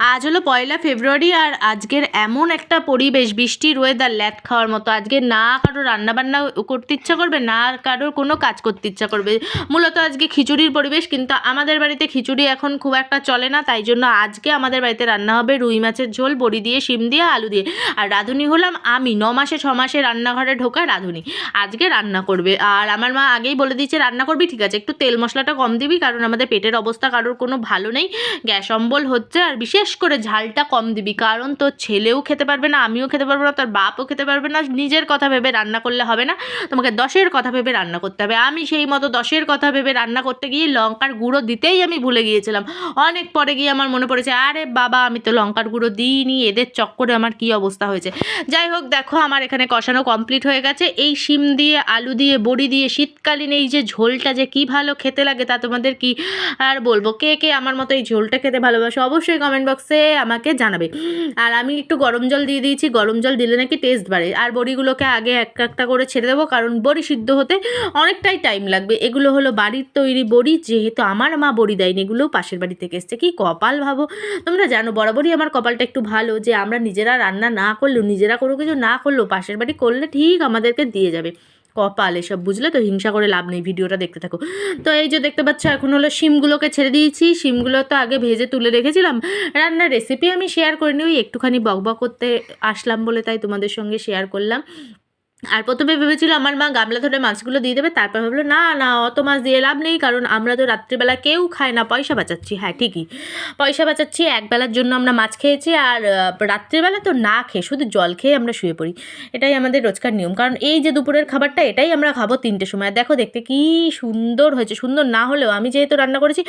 আজ হলো পয়লা ফেব্রুয়ারি আর আজকের এমন একটা পরিবেশ বৃষ্টির ওয়েদার ল্যাট খাওয়ার মতো। আজকে না কারোর রান্নাবান্না করতে ইচ্ছা করবে, না কারোর কোনো কাজ করতে ইচ্ছা করবে। মূলত আজকে খিচুড়ির পরিবেশ, কিন্তু আমাদের বাড়িতে খিচুড়ি এখন খুব একটা চলে না, তাই জন্য আজকে আমাদের বাড়িতে রান্না হবে রুই মাছের ঝোল, বড়ি দিয়ে, শিম দিয়ে, আলু দিয়ে। আর রাঁধুনি হলাম আমি, ন মাসে, ছ মাসে রান্নাঘরে ঢোকা রাঁধুনি। আজকে রান্না করবে। আর আমার মা আগেই বলে দিচ্ছে রান্না করবি, ঠিক আছে, একটু তেল মশলাটা কম দিবি, কারণ আমাদের পেটের অবস্থা কারোর কোনো ভালো নেই। গ্যাস অম্বল হচ্ছে আর বিশেষ করে ঝালটা কম দিবি, কারণ তোর ছেলেও খেতে পারবে না, আমিও খেতে পারব না, তোর বাপও খেতে পারবে না, নিজের কথা ভেবে রান্না করলে হবে না, তোমাকে দশের কথা ভেবে রান্না করতে হবে। আমি সেই মতো দশের কথা ভেবে রান্না করতে গিয়ে লঙ্কার গুঁড়ো দিতেই আমি ভুলে গিয়েছিলাম। অনেক পরে গিয়ে আমার মনে পড়েছে, আরে বাবা, আমি তো লঙ্কার গুঁড়ো দিইনি, এদের চক্করে আমার কি অবস্থা হয়েছে? যাই হোক, দেখো আমার এখানে কষানো কমপ্লিট হয়ে গেছে। এই শিম দিয়ে, আলু দিয়ে, বড়ি দিয়ে, শীতকালীন এই যে ঝোলটা যে কি ভালো খেতে লাগে তা তোমাদের কি আর বলব? কে কে আমার মতো এই ঝোলটা খেতে ভালোবাসো অবশ্যই কমেন্ট বক্সে আমাকে জানাবে। আর আমি একটু গরম জল দিয়ে দিয়েছি, গরম জল দিলে নাকি টেস্ট বাড়ে। আর বড়িগুলোকে আগে এক একটা করে ছেড়ে দেবো, কারণ বড়ি সিদ্ধ হতে অনেকটাই টাইম লাগবে। এগুলো হলো বাড়ির তৈরি বড়ি, যেহেতু আমার মা বড়ি দেয়নি, এগুলো পাশের বাড়ি থেকে এসছে। কি কপাল ভাবো! তোমরা জানো, বরাবরই আমার কপালটা একটু ভালো, যে আমরা নিজেরা রান্না না করলেও, নিজেরা কোনো কিছু না করলেও পাশের বাড়ি করলে ঠিক আমাদেরকে দিয়ে যাবে। কপাল, এসব বুঝলে তো হিংসা করে লাভ নেই, ভিডিওটা দেখতে থাকো। তো এই যে দেখতে পাচ্ছ, এখন হলো শিমগুলোকে ছেড়ে দিয়েছি, শিমগুলো তো আগে ভেজে তুলে রেখেছিলাম। রান্নার রেসিপি আমি শেয়ার করিনি ওই একটুখানি বকবক করতে আসলাম বলে তাই তোমাদের সঙ্গে শেয়ার করলাম। আর প্রথমে ভেবেছিল আমার মা গামলা ধরে মাছগুলো দিয়ে দেবে, তারপর ভাবলো, না না, অত মাছ দিয়ে লাভ নেই, কারণ আমরা তো রাত্রিবেলা কেউ খায় না, পয়সা বাঁচাচ্ছি। হ্যাঁ ঠিকই। পয়সা বাঁচাচ্ছি, একবেলার জন্য আমরা মাছ খেয়েছি, আর রাত্রিবেলা তো না খেয়ে, শুধু জল খেয়ে আমরা শুয়ে পড়ি। এটাই আমাদের রোজকার নিয়ম, কারণ এই যে দুপুরের খাবারটা, এটাই আমরা খাব তিনটে সময়। দেখো, দেখতে কি সুন্দর হয়েছে, সুন্দর না হলেও আমি যেহেতু রান্না করেছি,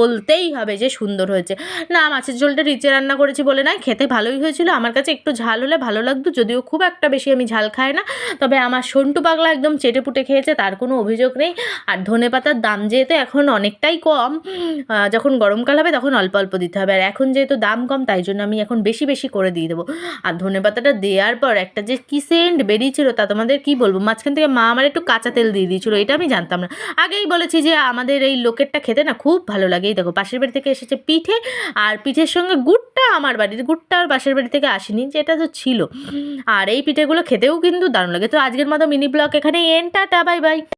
বলতেই হবে যে সুন্দর হয়েছে। না, মাছের ঝোলটা রিচে রান্না করেছি বলে নয় খেতে ভালোই হয়েছিল। আমার কাছে একটু ঝাল হলে ভালো লাগতো, যদিও খুব একটা বেশি আমি ঝাল খাই না তবে আমার সন্টু পাগলা একদম চেটে পুটে খেয়েছে, তার কোনো অভিযোগ নেই। আর ধনে পাতার দাম যেহেতু এখন অনেকটাই কম যখন গরমকাল হবে তখন অল্প অল্প দিতে হবে। আর এখন যেহেতু দাম কম, তাই জন্য আমি এখন বেশি বেশি করে দিয়ে দেবো। আর ধনে পাতাটা দেওয়ার পর একটা যে কি সেন্ট বেরিয়েছিল তা তোমাদের কি বলব? মাঝখান থেকে মা আমার একটু কাঁচা তেল দিয়ে দিয়েছিল, এটা আমি জানতাম না। আগেই বলেছি যে আমাদের এই লোকেরটা খেতে না খুব ভালো লাগে। এই দেখো, পাশের বাড়ি থেকে এসেছে পিঠে, আর পিঠের সঙ্গে গুড়টা আমার বাড়ির, গুড়টা আর পাশের বাড়ি থেকে আসেনি, যেটা তো ছিল। আর এই পিঠেগুলো খেতেও কিন্তু দারুণ লাগে তো আজকের মতো মিনি ব্লগ এখানেই এন টাটা বাই বাই